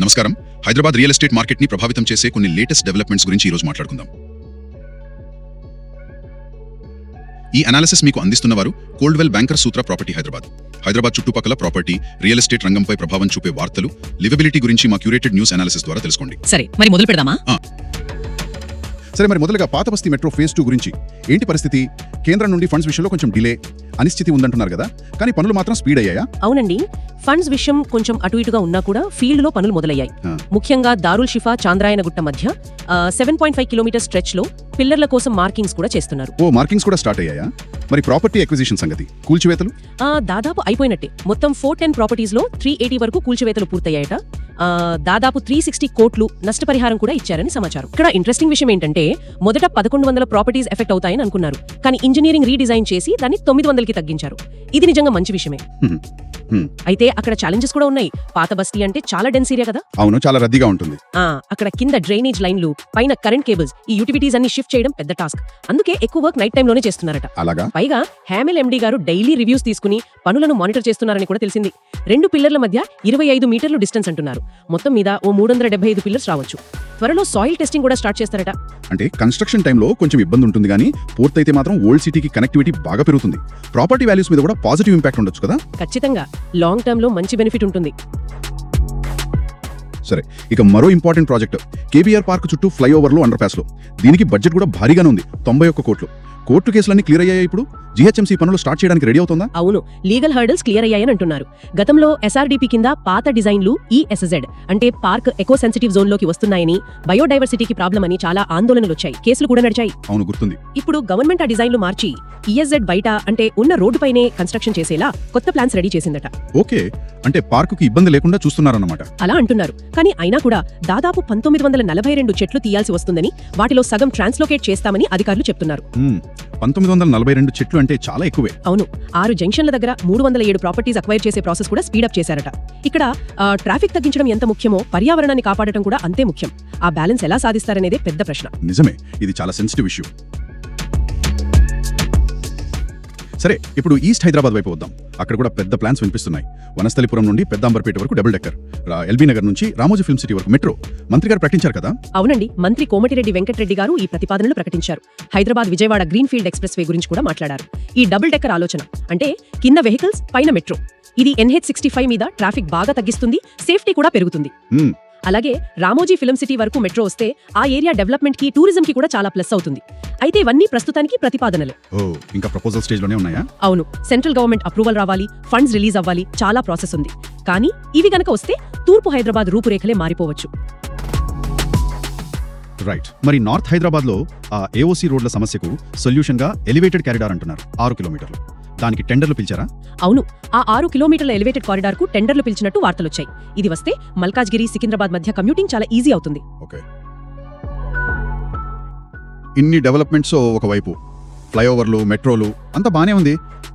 నమస్కారం. Hyderabad real estate మార్కెట్ని ప్రభావితం చేసే కొన్ని లేటెస్ట్ డెవలప్మెంట్స్ గురించి ఈ రోజు మాట్లాడుకుందాం. ఈ అనాలిసిస్ మీకు అందిస్తున్నవారు Coldwell Banker Sutra property Hyderabad. Hyderabad చుట్టుపక్కల ప్రాపర్టీ రియల్ ఎస్టేట్ రంగంపై ప్రభావం చూపే వార్తలు లివబిలిటీ గురించి మా క్యూరేటెడ్ న్యూస్ అనాలిసిస్ ద్వారా తెలుసుకోండి. సరే మరి మొదలు పెడదామా? సరే మరి మొదలుగా పాత బస్తీ మెట్రో ఫేజ్ టూ గురించి. ఏంటి పరిస్థితి? కేంద్రం నుండి ఫండ్స్ విషయంలో కొంచెం డిలే అనిశ్చితి ఉందంటున్నారు కదా. కానీ పనులు మాత్రం స్పీడ్ అయ్యాయా? అవునండి. ఫండ్స్ విషయం కొంచెం అటు ఇటుగా ఉన్నా కూడా ఫీల్డ్లో పనులు మొదలయ్యాయి. ముఖ్యంగా దారుల్ షిఫా చాంద్రాయనగుట్ట మధ్య సెవెన్ పాయింట్ ఫైవ్ కిలోమీటర్ స్ట్రెచ్లో పిల్లర్ల కోసం మార్కింగ్స్ కూడా చేస్తున్నారు. ఓ మార్కింగ్స్ కూడా స్టార్ట్ అయ్యాయా? మరి ప్రాపర్టీ ఎక్విజిషన్ సంగతి కూల్చివేతలు? దాదాపు అయిపోయినట్టే. మొత్తం ఫోర్ టెన్ ప్రాపర్టీస్లో త్రీ ఎయిటీ వరకు కూల్చివేతలు పూర్తయ్యాయట. దాదాపు త్రీ సిక్స్టీ కోట్లు నష్టపరిహారం కూడా ఇచ్చారని సమాచారం. ఇక్కడ ఇంట్రెస్టింగ్ విషయం ఏంటంటే మొదట పదకొండు వందల ప్రాపర్టీస్ ఎఫెక్ట్ అవుతాయని అనుకున్నారు. కానీ ఇంజనీరింగ్ రీడిజైన్ చేసి దాన్ని తొమ్మిది వందలకి తగ్గించారు. ఇది నిజంగా మంచి విషయమే. అయితే అక్కడ ఛాలెంజెస్ కూడా ఉన్నాయి. పాత బస్తీ అంటే చాలా డెన్స్ ఏరియా కదా. అవును చాలా రద్దీగా ఉంటుంది. అక్కడ కింద డ్రైనేజ్ లైన్లు పైన కరెంట్ కేబుల్స్ ఈ యూటిలిటీస్ అన్ని షిఫ్ట్ చేయడం పెద్ద టాస్క్ అందుకే ఎక్కువ వర్క్ నైట్ టైంలోనే చేస్తున్నారట. అలాగా? పైగా హ్యామిల్ ఎండీ గారు డైలీ రివ్యూస్ తీసుకుని పనులను మానిటర్ చేస్తున్నారని కూడా తెలిసింది. రెండు పిల్లర్ల మధ్య ఇరవై ఐదు మీటర్లు డిస్టెన్స్ అంటున్నారు. మొత్తం మీద ఓ మూడు వందల డెబ్బై ఐదు పిల్లర్స్ రావచ్చు. త్వరలో సాయిల్ టెస్టింగ్ కూడా స్టార్ట్ చేస్తారట. అంటే కన్స్ట్రక్షన్ టైంలో కొంచెం ఇబ్బంది ఉంటుంది కానీ పూర్తయితే మాత్రం ఓల్డ్ సిటీకి కనెక్టివిటీ బాగా పెరుగుతుంది. ప్రాపర్టీ వాల్యూస్ మీద కూడా పాజిటివ్ ఇంపాక్ట్ ఉండొచ్చు కదా? ఖచ్చితంగా. లాంగ్ టర్మ్లో మంచి బెనిఫిట్ ఉంటుంది. సరే ఇక మరో ఇంపార్టెంట్ ప్రాజెక్ట్. కేబీఆర్ పార్క్ చుట్టూ ఫ్లైఓవర్లు అండర్ పాస్లో దీనికి బడ్జెట్ కూడా భారీగానే ఉంది. తొంభై ఒక్క కోట్లు. కోర్టు కేసులన్నీ క్లియర్ అయ్యాయి ఇప్పుడు? జీహెచ్ఎంసీ పనులు స్టార్ట్ చేయడానికి రెడీ అవుతుందా? అవును. లీగల్ హర్డల్స్ క్లియర్ అయ్యాయని అంటున్నారు. గతంలో ఎస్ఆర్డీపీ కింద పాత డిజైన్లు ఈఎస్ఎడ్ అంటే పార్క్ ఎకో సెన్సిటివ్ జోన్లోకి వస్తున్నాయని బయోడైవర్సిటీకి ప్రాబ్లం అని చాలా ఆందోళనలు వచ్చాయి. కేసులు కూడా నడిచాయి. అవును గుర్తుంది. ఇప్పుడు గవర్నమెంట్ ఆ డిజైన్లు మార్చి ఈఎస్జెడ్ బయట అంటే ఉన్న రోడ్డుపైనే కన్స్ట్రక్షన్ చేసేలా కొత్త ప్లాన్స్ రెడీ చేసిందట. ఓకే. అంటే పార్కుకి ఇబ్బంది లేకుండా చూస్తున్నారన్నమాట. అలా అంటున్నారు. కానీ అయినా కూడా దాదాపు పంతొమ్మిది వందల నలభై రెండు చెట్లు తీయాల్సి వస్తుందని వాటిలో సగం ట్రాన్స్లోకేట్ చేస్తామని అధికారులు చెప్తున్నారు. పంతొమ్మిది వందల నలభై రెండు చెట్లు అంటే చాలా ఎక్కువే. అవును. ఆరు జంక్షన్ల దగ్గర మూడు వందల ఏడు ప్రాపర్టీస్ అక్వైర్ చేసే ప్రాసెస్ కూడా స్పీడప్ చేశారట. ఇక్కడ ట్రాఫిక్ తగ్గించడం ఎంత ముఖ్యమో పర్యావరణాన్ని కాపాడటం కూడా అంతే ముఖ్యం. ఆ బ్యాలెన్స్ ఎలా సాధిస్తారనేదే పెద్ద ప్రశ్న. నిజమే. ఇది చాలా సెన్సిటివ్ ఇష్యూ. సరే ఇప్పుడు ఈస్ట్ హైదరాబాద్ వైపు వద్దాం. అక్కడ కూడా పెద్ద ప్లాన్స్ వినిపిస్తున్నాయి. వనస్థలిపురం నుండి పెద్ద అంబర్పేట వరకు డబుల్ డెక్కర్. ఎల్బీ నగర్ నుంచి రామోజీ ఫిల్మ్ సిటీ వరకు మెట్రో. మంత్రి గారు ప్రకటించారు కదా? అవునండి. మంత్రి కోమటిరెడ్డి వెంకటరెడ్డి గారు ఈ ప్రతిపాదనలు ప్రకటించారు. Hyderabad Vijayawada green field expressway గురించి కూడా మాట్లాడారు. ఈ డబుల్ డెక్కర్ ఆలోచన అంటే కింద వెహికల్స్ పైన మెట్రో. ఇది ఎన్హెచ్ సిక్స్టీ ఫైవ్ మీద ట్రాఫిక్ బాగా తగ్గిస్తుంది సేఫ్టీ కూడా పెరుగుతుంది. అలాగే రామోజీ ఫిల్మ్ సిటీ వరకు మెట్రో వస్తే ఆ ఏరియా డెవలప్మెంట్కి టూరిజం కి కూడా చాలా ప్లస్ అవుతుంది. అయితే ఇవన్నీ ప్రస్తుతానికి ప్రతిపాదనలే. ఓ ఇంకా ప్రపోజల్ స్టేజ్లోనే ఉన్నాయా? అవును సెంట్రల్ గవర్నమెంట్ అప్రూవల్ రావాలి ఫండ్స్ రిలీజ్ అవ్వాలి చాలా ప్రాసెస్ ఉంది. కానీ ఇవి గనక వస్తే తూర్పు హైదరాబాద్ రూపురేఖలే మారిపోవచ్చు. రైట్ మరి నార్త్ హైదరాబాద్లో ఆ ఏఓసీ రోడ్ల సమస్యకు సొల్యూషన్గా ఎలివేటెడ్ కారిడార్ అంటున్నారు ఆరు కిలోమీటర్లు. దానికి టెండర్లు పిలిచారా? అవును ఆ ఆరు కిలోమీటర్ల ఎలివేటెడ్ కారిడార్కు టెండర్లు పిలిచినట్టు వార్తలొచ్చాయి. ఇది వస్తే మల్కాజ్గిరి సికింద్రాబాద్ మధ్య కమ్యూటింగ్ చాలా ఈజీ అవుతుంది. ఓకే ఇన్ని డెవలప్మెంట్స్ ఒకవైపు ఫ్లైఓవర్లు మెట్రోలు అంతా బానే ఉంది.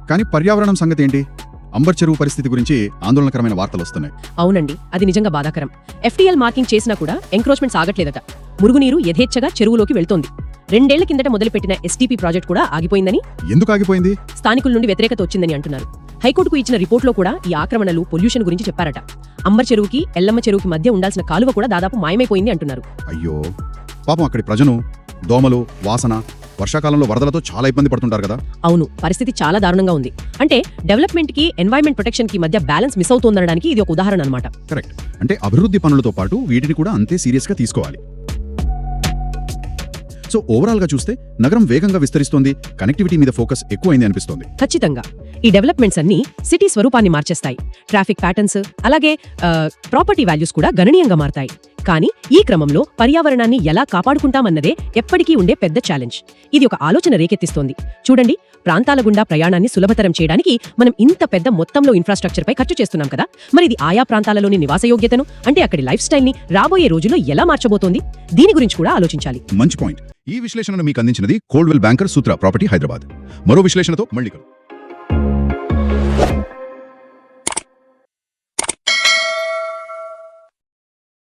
కానీ పర్యావరణం సంగతి ఏంటి? అంబర్ చెరువు పరిస్థితి గురించి ఆందోళనకరమైన వార్తలు వస్తున్నాయి. అవునండి అది నిజంగా బాధాకరం. ఎఫ్టీఎల్ మార్కింగ్ చేసినా కూడా ఎంక్రోచ్మెంట్ సాగట్లేదట. మురుగునీరు యథేచ్ఛగా చెరువులోకి వెళ్తోంది. రెండేళ్ళ కిందట మొదలుపెట్టిన ఎస్టీపీ ప్రాజెక్ట్ కూడా ఆగిపోయిందని? ఎందుకు ఆగిపోయింది? స్థానికుల నుండి వ్యతిరేకత వచ్చిందని అంటున్నారు. హైకోర్టుకు ఇచ్చిన రిపోర్ట్లో కూడా ఈ ఆక్రమణలు పొల్యూషన్ గురించి చెప్పారట. అంబర్ చెరువుకి ఎల్లమ్మ చెరువుకి మధ్య ఉండాల్సిన కాలువ కూడా దాదాపు మాయమైపోయింది అంటున్నారు. అయ్యో పాపం అక్కడి ప్రజలు దోమలు వాసన వర్షాకాలంలో వరదలతో చాలా ఇబ్బంది పడుతుంటారు కదా? అవును పరిస్థితి చాలా దారుణంగా ఉంది. అంటే డెవలప్మెంట్కి ఎన్వైరన్మెంట్ ప్రొటెక్షన్కి మధ్య బ్యాలెన్స్ మిస్ అవుతోందనడానికి ఇది ఒక ఉదాహరణ అనమాట కరెక్ట్. అంటే అభివృద్ధి పనులతో పాటు వీటిని కూడా అంతే సీరియస్గా తీసుకోవాలి. సో ఓవరాల్గా చూస్తే నగరం వేగంగా విస్తరిస్తోంది కనెక్టివిటీ మీద ఫోకస్ ఎక్కువైంది అనిపిస్తోంది. ఖచ్చితంగా. ఈ డెవలప్మెంట్స్ అన్ని సిటీ స్వరూపాన్ని మార్చేస్తాయి. ట్రాఫిక్ ప్యాటర్న్స్ అలాగే ప్రాపర్టీ వాల్యూస్ కూడా గణనీయంగా మారతాయి. కానీ ఈ క్రమంలో పర్యావరణాన్ని ఎలా కాపాడుకుంటామన్నదే ఎప్పటికీ ఉండే పెద్ద ఛాలెంజ్. ఇది ఒక ఆలోచన రేకెత్తిస్తోంది. చూడండి ప్రాంతాల గుండా ప్రయాణాన్ని సులభతరం చేయడానికి మనం ఇంత పెద్ద మొత్తంలో ఇన్ఫ్రాస్ట్రక్చర్ పై ఖర్చు చేస్తున్నాం కదా? మరి ఇది ఆయా ప్రాంతాలలోని నివాసయోగ్యతను అంటే అక్కడి లైఫ్ స్టైల్ని రాబోయే రోజుల్లో ఎలా మార్చబోతోంది? దీని గురించి కూడా ఆలోచించాలి. మంచి పాయింట్. ఈ విశ్లేషణను మీకు అందించినది Coldwell Banker Sutra property Hyderabad. మరో విశ్లేషణతో మళ్ళీ